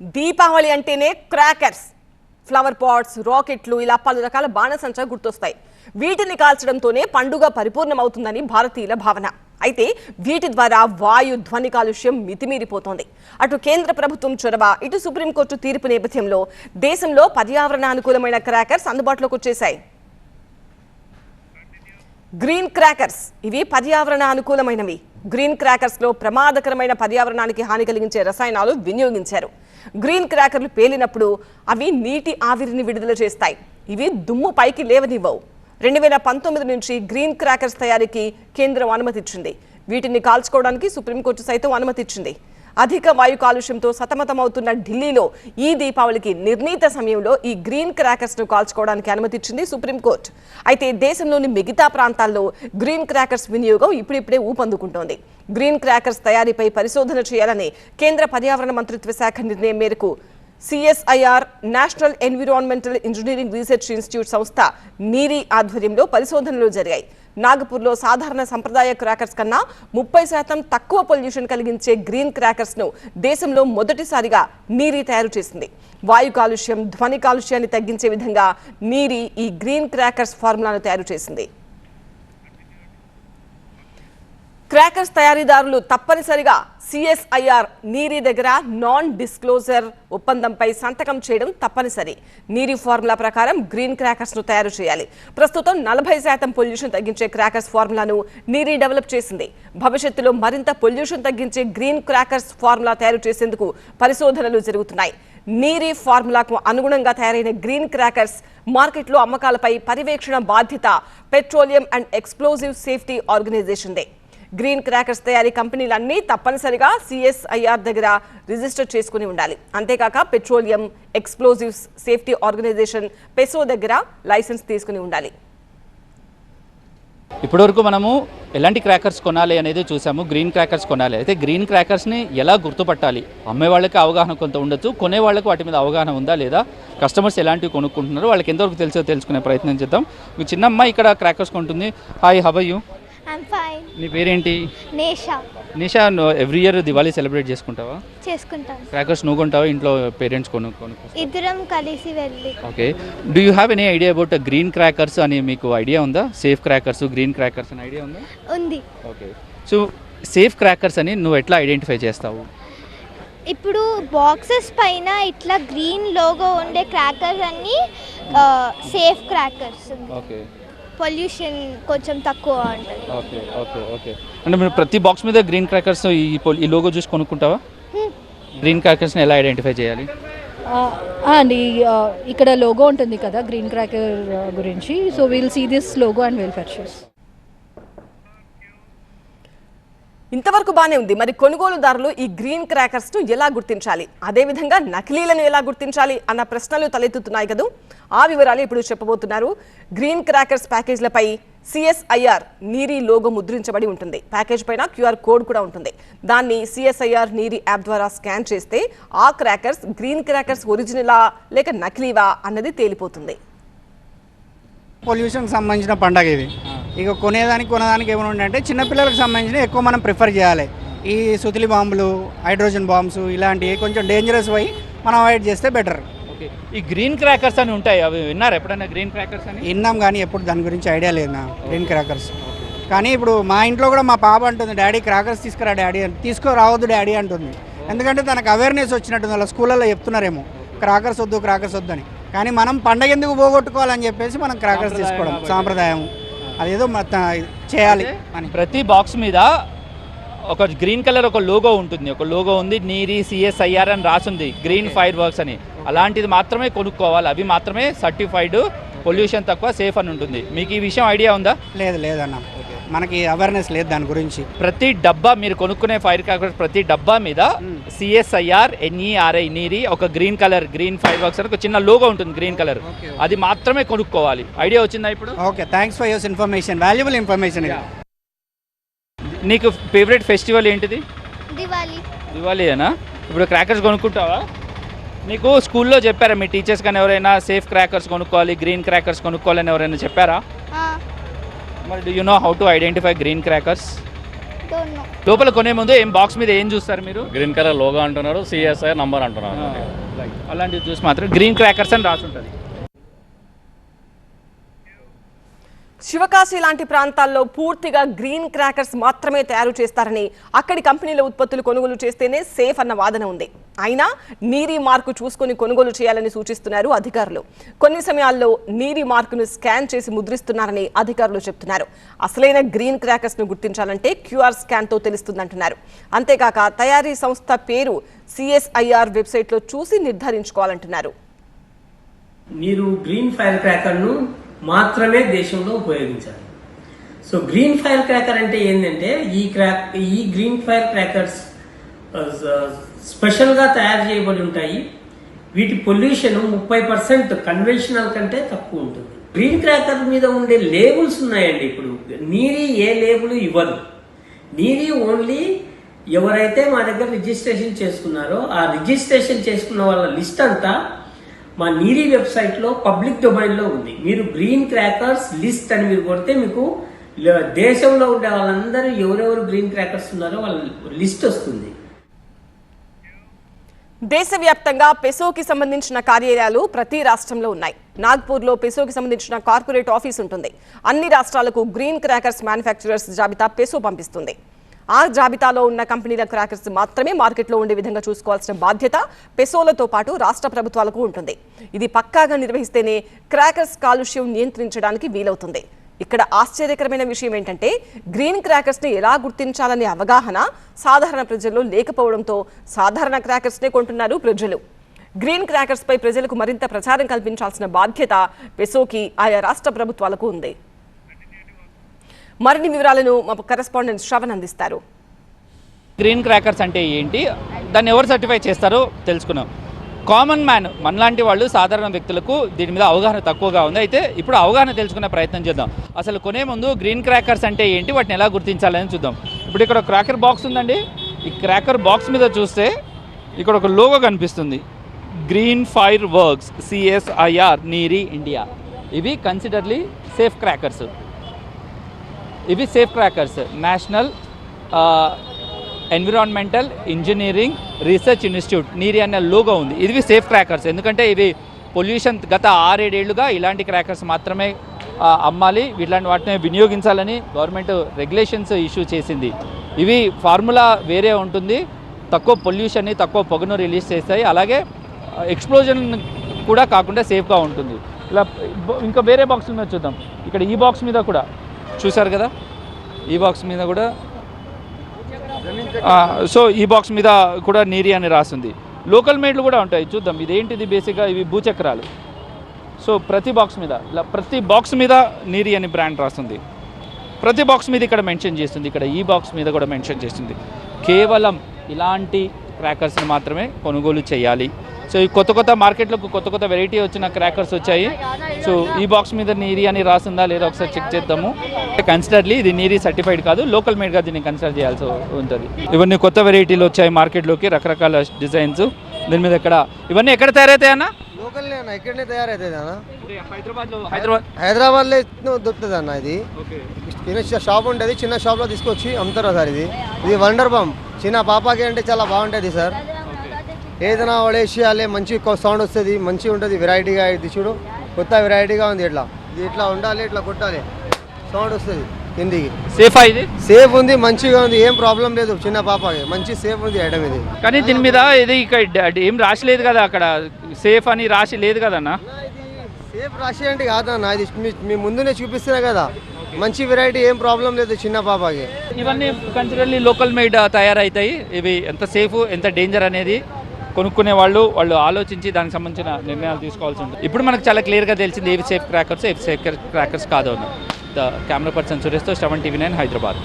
దీపావళి అంటేనే crackers flower pots రాకెట్లు ఇలా పలు రకాల బాణసంచా గుర్తొస్తాయి. వీటిని కాల్చడంతోనే పండుగ పరిపూర్ణమవుతుందని భారతీయుల భావన. అయితే వీటి ద్వారా వాయు ధ్వని కాలుష్యం మితిమీరిపోతోంది. అటు కేంద్ర ప్రభుత్వం చొరవ ఇటు సుప్రీంకోర్టు తీర్పు నేపథ్యంలో దేశంలో పర్యావరణ అనుకూలమైన క్రాకర్స్ అందుబాటులోకి వచ్చేశాయి. గ్రీన్ క్రాకర్స్ ఇవి పర్యావరణ అనుకూలమైనవి గ్రీన్ క్రాకర్స్లో ప్రమాదకరమైన పర్యావరణానికి హాని కలిగించే రసాయనాలు వినియోగించారు. గ్రీన్ క్రాకర్లు పేలినప్పుడు అవి నీటి ఆవిరిని విడుదల చేస్తాయి. ఇవి దుమ్ము పైకి లేవనివ్వవు. రెండు వేల పంతొమ్మిది నుంచి గ్రీన్ క్రాకర్స్ తయారీకి కేంద్రం అనుమతిచ్చింది. వీటిని కాల్చుకోవడానికి సుప్రీంకోర్టు సైతం అనుమతిచ్చింది. అధిక వాయు కాలుష్యంతో సతమతమవుతున్న ఢిల్లీలో ఈ దీపావళికి నిర్ణీత సమయంలో ఈ గ్రీన్ క్రాకర్స్ను కాల్చుకోవడానికి అనుమతిచ్చింది సుప్రీంకోర్టు. అయితే దేశంలోని మిగతా ప్రాంతాల్లో గ్రీన్ క్రాకర్స్ వినియోగం ఇప్పుడిప్పుడే ఊపందుకుంటోంది. గ్రీన్ క్రాకర్స్ తయారీపై పరిశోధన చేయాలని కేంద్ర పర్యావరణ మంత్రిత్వ శాఖ నిర్ణయం మేరకు CSIR national environmental engineering research institute సంస్థ నీరి ఆధ్వర్యంలో పరిశోధనలు జరిగాయి. నాగపూర్లో సాధారణ సంప్రదాయ క్రాకర్స్ కన్నా ముప్పై శాతం తక్కువ పొల్యూషన్ కలిగించే గ్రీన్ క్రాకర్స్ను దేశంలో మొదటిసారిగా నీరి తయారు చేసింది. వాయు కాలుష్యం ధ్వని కాలుష్యాన్ని తగ్గించే విధంగా నీరి ఈ గ్రీన్ క్రాకర్స్ ఫార్ములాను తయారు చేసింది. క్రాకర్స్ తయారీదారులు తప్పనిసరిగా సిఎస్ఐఆర్ నీరి దగ్గర నాన్ డిస్క్లోజర్ ఒప్పందంపై సంతకం చేయడం తప్పనిసరి. నీరి ఫార్ములా ప్రకారం గ్రీన్ క్రాకర్స్ను తయారు చేయాలి. ప్రస్తుతం నలభై శాతం పొల్యూషన్ తగ్గించే క్రాకర్స్ ఫార్ములాను నీరి డెవలప్ చేసింది. భవిష్యత్తులో మరింత పొల్యూషన్ తగ్గించే గ్రీన్ క్రాకర్స్ ఫార్ములా తయారు చేసేందుకు పరిశోధనలు జరుగుతున్నాయి. నీరి ఫార్ములాకు అనుగుణంగా తయారైన గ్రీన్ క్రాకర్స్ మార్కెట్లో అమ్మకాలపై పర్యవేక్షణ బాధ్యత పెట్రోలియం అండ్ ఎక్స్ప్లోజివ్ సేఫ్టీ ఆర్గనైజేషన్దే. గ్రీన్ క్రాకర్స్ తయారీ కంపెనీలన్నీ తప్పనిసరిగా సిఎస్ఐఆర్ దగ్గర రిజిస్టర్ చేసుకుని ఉండాలి. అంతేకాక petroleum explosives safety organisation PESO దగ్గర లైసెన్స్ తీసుకుని ఉండాలి. ఇప్పటివరకు మనము ఎలాంటి క్రాకర్స్ కొనాలి అనేది చూసాము. గ్రీన్ క్రాకర్స్ కొనాలి. అయితే గ్రీన్ క్రాకర్స్ని ఎలా గుర్తుపట్టాలి? అమ్మే వాళ్ళకి అవగాహన కొంత ఉండొచ్చు. కొనే వాళ్ళకి వాటి మీద అవగాహన ఉందా లేదా? కస్టమర్స్ ఎలాంటివి కొనుక్కుంటున్నారో వాళ్ళకి ఎంతవరకు తెలుసో తెలుసుకునే ప్రయత్నం చేద్దాం. మీ చిన్న అమ్మాయి ఇక్కడ crackers కొంటుంది. Hi how are you I'm fine నీ పేరేంటి? Nesha. Nisha every year Diwali celebrate చేసుకుంటావా? చేసుకుంటాను క్రాకర్స్ నువ్వు కొంటావా? ఇంట్లో పేరెంట్స్ కొను కొను ఇద్దరం కలిసి వెళ్ళి. Okay do you have any idea about green crackers అని మీకు ఐడియా ఉందా? సేఫ్ క్రాకర్స్ గ్రీన్ క్రాకర్స్ అని ఐడియా ఉందా? ఉంది. ఓకే సో సేఫ్ క్రాకర్స్ అని నువ్వు ఎట్లా ఐడెంటిఫై చేస్తావు? ఇప్పుడు బాక్సెస్ పైన ఇట్లా గ్రీన్ లోగో ఉండే క్రాకర్స్ అన్ని సేఫ్ క్రాకర్స్ ఓకే పొల్యూషన్ కొంచెం తక్కువ ఉంటుంది ఓకే ఓకే ఓకే. అంటే మీరు ప్రతి బాక్స్ మీద గ్రీన్ క్రాకర్స్ ఈ ఈ లోగో చూసి కొనుక్కుంటావా. గ్రీన్ క్రాకర్స్ని ఎలా ఐడెంటిఫై చేయాలి? అండి ఇక్కడ లోగో ఉంటుంది కదా గ్రీన్ క్రాకర్ గురించి. So will see this logo and will purchase ఇంతవరకు బానే ఉంది. మరి కొనుగోలుదారులు ఈ గ్రీన్ క్రాకర్స్ను ఎలా గుర్తించాలి? అదేవిధంగా నకిలీలను ఎలా గుర్తించాలి అన్న ప్రశ్నలు తలెత్తుతున్నాయి కదూ? ఆ వివరాలు ఇప్పుడు చెప్పబోతున్నారు. గ్రీన్ క్రాకర్స్ ప్యాకేజ్లపై సిఎస్ఐఆర్ నీరి లోగో ముద్రించబడి ఉంటుంది. ప్యాకేజ్ పైన క్యూఆర్ కోడ్ కూడా ఉంటుంది. దాన్ని సిఎస్ఐఆర్ నీరి యాప్ ద్వారా స్కాన్ చేస్తే ఆ క్రాకర్స్ గ్రీన్ క్రాకర్స్ ఒరిజినలా లేక నకిలీవా అన్నది తేలిపోతుంది. పొల్యూషన్కి సంబంధించిన పండగ ఇది. ఇక కొనేదానికి కొనేదానికి ఏమైనా అంటే చిన్నపిల్లలకు సంబంధించిన ఎక్కువ మనం ప్రిఫర్ చేయాలి. ఈ సుతిలి బాంబులు హైడ్రోజన్ బాంబ్స్ ఇలాంటివి కొంచెం డేంజరస్ పోయి మనం అవాయిడ్ చేస్తే బెటర్ ఈ గ్రీన్ క్రాకర్స్ అని ఉంటాయి అవి విన్నారు? ఎప్పుడైనా గ్రీన్ క్రాకర్స్ అని? విన్నాం కానీ ఎప్పుడు దాని గురించి ఐడియా లేదు నా గ్రీన్ క్రాకర్స్. కానీ ఇప్పుడు మా ఇంట్లో కూడా మా పాప అంటుంది డాడీ క్రాకర్స్ తీసుకురా డాడీ అని. తీసుకురావద్దు డాడీ అంటుంది. ఎందుకంటే తనకు అవేర్నెస్ వచ్చినట్టుంది వాళ్ళ స్కూళ్ళలో చెప్తున్నారేమో క్రాకర్స్ వద్దు క్రాకర్స్ వద్దు అని. కానీ మనం పండగ ఎందుకు పోగొట్టుకోవాలని చెప్పేసి మనం క్రాకర్స్ తీసుకోవడం సాంప్రదాయం. అదేదో చేయాలి అని. ప్రతి బాక్స్ మీద ఒక గ్రీన్ కలర్ ఒక లోగో ఉంటుంది. ఒక లోగో ఉంది నీరి సిఎస్ఐఆర్ అని రాసుంది గ్రీన్ ఫైర్ వర్క్స్ అని. అలాంటిది మాత్రమే కొనుక్కోవాలి. అవి మాత్రమే సర్టిఫైడ్ పొల్యూషన్ తక్కువ సేఫ్ అని ఉంటుంది. మీకు ఈ విషయం ఐడియా ఉందా? లేదు లేదన్న. మనకి అవేర్నెస్ లేదు దాని గురించి. ప్రతి డబ్బా మీరు కొనుక్కునే ఫైర్ క్రాకర్స్ ప్రతి డబ్బా మీద సిఎస్ఐఆర్ ఎన్ఈఆర్ఐ నీరి ఒక green colour green fireworks అని ఒక చిన్న లోగో ఉంటుంది గ్రీన్ కలర్ అది మాత్రమే కొనుక్కోవాలి. ఐడియా వచ్చిందా ఇప్పుడు? Okay thanks for yours information valuable information ఇది. నీకు ఫేవరెట్ ఫెస్టివల్ ఏంటిది? దివాలి దివాళీయేనా ఇప్పుడు క్రాకర్స్ కొనుక్కుంటావా? నీకు స్కూల్లో చెప్పారా మీ టీచర్స్ కానీ ఎవరైనా సేఫ్ క్రాకర్స్ కొనుక్కోవాలి గ్రీన్ క్రాకర్స్ కొనుక్కోవాలని ఎవరైనా చెప్పారా? మరి do you know how to identify green crackers లోపల కొనే ముందు ఏం బాక్స్ మీద ఏం చూస్తారు మీరు? గ్రీన్ కలర్ లోగో అంటున్నారు సిఎస్ఐ నంబర్ అంటున్నారు. అలాంటివి చూసి మాత్రం గ్రీన్ క్రాకర్స్ అని రాసి ఉంటుంది శివకాశి లాంటి ప్రాంతాల్లో పూర్తిగా గ్రీన్ క్రాకర్స్ మాత్రమే తయారు చేస్తారని అక్కడి కంపెనీల ఉత్పత్తులు కొనుగోలు చేస్తేనే సేఫ్ అన్న వాదన ఉంది. అయినా నీరి మార్కు చూసుకొని కొనుగోలు చేయాలని సూచిస్తున్నారు అధికారులు. కొన్ని సమయాల్లో నీరి మార్కును స్కాన్ చేసి ముద్రిస్తున్నారని అధికారులు చెప్తున్నారు. అసలైన గ్రీన్ క్రాకర్స్ను గుర్తించాలంటే క్యూఆర్ స్కాన్తో తెలుస్తుందంటున్నారు. అంతేకాక తయారీ సంస్థ పేరు సిఎస్ఐఆర్ వెబ్సైట్లో చూసి నిర్ధారించుకోవాలంటున్నారు. మీరు గ్రీన్ ఫైర్ క్రాకర్ను మాత్రమే దేశంలో ఉపయోగించాలి. సో గ్రీన్ ఫైర్ క్రాకర్ అంటే ఏంటంటే ఈ క్రాక్ ఈ గ్రీన్ ఫైర్ క్రాకర్స్ స్పెషల్గా తయారు చేయబడి ఉంటాయి. వీటి పొల్యూషన్ ముప్పై పర్సెంట్ కన్వెన్షనల్ కంటే తక్కువ ఉంటుంది. గ్రీన్ క్రాకర్ మీద ఉండే లేబుల్స్ ఉన్నాయండి ఇప్పుడు. నీరి ఏ లేబుల్ ఇవ్వదు. నీరి ఓన్లీ ఎవరైతే మా దగ్గర రిజిస్ట్రేషన్ చేసుకున్నారో ఆ రిజిస్ట్రేషన్ చేసుకున్న వాళ్ళ లిస్ట్ అంతా మా నీరి వెబ్సైట్లో పబ్లిక్ డొమైన్లో ఉంది. మీరు గ్రీన్ క్రాకర్స్ లిస్ట్ అని మీరు కొడితే మీకు దేశంలో ఉండే వాళ్ళందరూ ఎవరెవరు గ్రీన్ క్రాకర్స్ ఉన్నారో వాళ్ళ లిస్ట్ వస్తుంది. దేశవ్యాప్తంగా పెసోకి సంబంధించిన కార్యాలయాలు ప్రతి రాష్ట్రంలో ఉన్నాయి. నాగ్పూర్లో పెసోకి సంబంధించిన కార్పొరేట్ ఆఫీస్ ఉంటుంది. అన్ని రాష్ట్రాలకు గ్రీన్ క్రాకర్స్ మ్యానుఫ్యాక్చరర్స్ జాబితా పెసో పంపిస్తుంది. ఆ జాబితాలో ఉన్న కంపెనీల క్రాకర్స్ మాత్రమే మార్కెట్లో ఉండే విధంగా చూసుకోవాల్సిన బాధ్యత పెసోలతో పాటు రాష్ట్ర ప్రభుత్వాలకు ఉంటుంది. ఇది పక్కాగా నిర్వహిస్తేనే క్రాకర్స్ కాలుష్యం నియంత్రించడానికి వీలవుతుంది. ఇక్కడ ఆశ్చర్యకరమైన విషయం ఏంటంటే గ్రీన్ క్రాకర్స్ని ఎలా గుర్తించాలనే అవగాహన సాధారణ ప్రజల్లో లేకపోవడంతో సాధారణ క్రాకర్స్ నే కొంటున్నారు ప్రజలు. గ్రీన్ క్రాకర్స్పై ప్రజలకు మరింత ప్రచారం కల్పించాల్సిన బాధ్యత పెసోకి ఆయా రాష్ట్ర ప్రభుత్వాలకు ఉంది. మరిన్ని వివరాలను మా కరెస్పాండెంట్ శ్రవణ్ అందిస్తారు. గ్రీన్ క్రాకర్స్ అంటే ఏంటి? దాన్ని ఎవరు సర్టిఫై చేస్తారో తెలుసుకున్నాం. కామన్ మ్యాన్ మనలాంటి వాళ్ళు సాధారణ వ్యక్తులకు దీని మీద అవగాహన తక్కువగా ఉంది. అయితే ఇప్పుడు అవగాహన తెలుసుకునే ప్రయత్నం చేద్దాం. అసలు కొనే ముందు గ్రీన్ క్రాకర్స్ అంటే ఏంటి? వాటిని ఎలా గుర్తించాలని చూద్దాం. ఇప్పుడు ఇక్కడ క్రాకర్ బాక్స్ ఉందండి. ఈ క్రాకర్ బాక్స్ మీద చూస్తే ఇక్కడ ఒక లోగో కనిపిస్తుంది. Green fireworks CSIR NEERI India ఇవి కన్సిడర్లీ సేఫ్ క్రాకర్స్ ఇవి safe crackers national environmental engineering research institute NEERI అనే లోగో ఉంది. ఇవి సేఫ్ క్రాకర్స్. ఎందుకంటే ఇవి పొల్యూషన్ గత ఆరేడేళ్ళుగా ఇలాంటి క్రాకర్స్ మాత్రమే అమ్మాలి. ఇట్లాంటి వాటిని వినియోగించాలని గవర్నమెంట్ రెగ్యులేషన్స్ ఇష్యూ చేసింది. ఇవి ఫార్ములా వేరే ఉంటుంది. తక్కువ పొల్యూషన్ని తక్కువ పొగను రిలీజ్ చేస్తాయి. అలాగే ఎక్స్ప్లోజన్ కూడా కాకుండా సేఫ్గా ఉంటుంది. ఇలా ఇంకా వేరే బాక్స్ మీద చూద్దాం. ఇక్కడ ఈ బాక్స్ మీద కూడా చూశారు కదా? ఈ బాక్స్ మీద కూడా సో ఈ బాక్స్ మీద కూడా నీరి అని రాసింది. లోకల్ మేడ్లు కూడా ఉంటాయి. చూద్దాం. ఇదేంటిది బేసిక్గా ఇవి భూచక్రాలు. సో ప్రతి బాక్స్ మీద ఇలా ప్రతి బాక్స్ మీద నీరి అని బ్రాండ్ రాస్తుంది ప్రతి బాక్స్ మీద ఇక్కడ మెన్షన్ చేస్తుంది. ఇక్కడ ఈ బాక్స్ మీద కూడా మెన్షన్ చేస్తుంది. కేవలం ఇలాంటి క్రాకర్స్ని మాత్రమే కొనుగోలు చేయాలి. సో ఈ కొత్త కొత్త మార్కెట్లకు కొత్త కొత్త వెరైటీ వచ్చిన క్రాకర్స్ వచ్చాయి. సో ఈ బాక్స్ మీద నీరి అని రాసిందా లేదా ఒకసారి చెక్ చేద్దాము. కన్సిడర్లీ ఇది నీరి సర్టిఫైడ్ కాదు లోకల్ మేడ్గా దీన్ని కన్సిడర్ చేయాల్సి ఉంటుంది. ఇవన్నీ కొత్త వెరైటీలు వచ్చాయి మార్కెట్లోకి రకరకాల డిజైన్స్ దీని మీద ఎక్కడ ఇవన్నీ ఎక్కడ తయారవుతాయి అన్న? లోకల్ ఇక్కడనే హైదరాబాద్ హైదరాబాద్లో దొరుకుతుంది అన్న ఇది. చిన్న షాప్ ఉంటుంది చిన్న షాప్లో తీసుకొచ్చి అమ్ముతారు సార్ ఇది. ఇది వండర్ బామ్ చిన్న పాపకి అంటే చాలా బాగుంటుంది సార్. ఏదైనా పడేసేయాలి మంచి సౌండ్ వస్తుంది మంచిగా ఉంటుంది వెరైటీగా ఇది చూడు. కొత్త వెరైటీగా ఉంది ఇట్లా. ఇది ఇట్లా ఉండాలి ఇట్లా కొట్టాలి. సౌండ్ వస్తుంది కిందికి సేఫా ఇది? సేఫ్ ఉంది మంచిగా ఉంది ఏం ప్రాబ్లం లేదు చిన్న పాపకి. మంచి సేఫ్ ఉంది ఐటమ్ ఇది. కానీ దీని మీద ఇది ఇక్కడ ఏం రాసి లేదు కదా అక్కడ. సేఫ్ అని రాసి లేదు కదన్నా సేఫ్ రాశి అంటే కాదన్న ఇది మీ- ముందునే చూపిస్తున్నా కదా. మంచి వెరైటీ ఏం ప్రాబ్లం లేదు చిన్న పాపకి. ఇవన్నీ కన్సిడర్లీ లోకల్ మేడ్ తయారవుతాయి ఇవి ఎంత సేఫ్ ఎంత డేంజర్ అనేది. కొనుక్కునే వాళ్ళు వాళ్ళు ఆలోచించి దానికి సంబంధించిన నిర్ణయాలు తీసుకోవాల్సి ఉంటుంది. ఇప్పుడు మనకు చాలా క్లియర్గా తెలిసింది ఏవి సేఫ్ క్రాకర్స్ ఏవి సేఫ్ క్రాకర్స్ కాదు అని ద కెమెరా పర్సన్ సురేష్తో సెవెన్ టీవీ నైన్ హైదరాబాద్.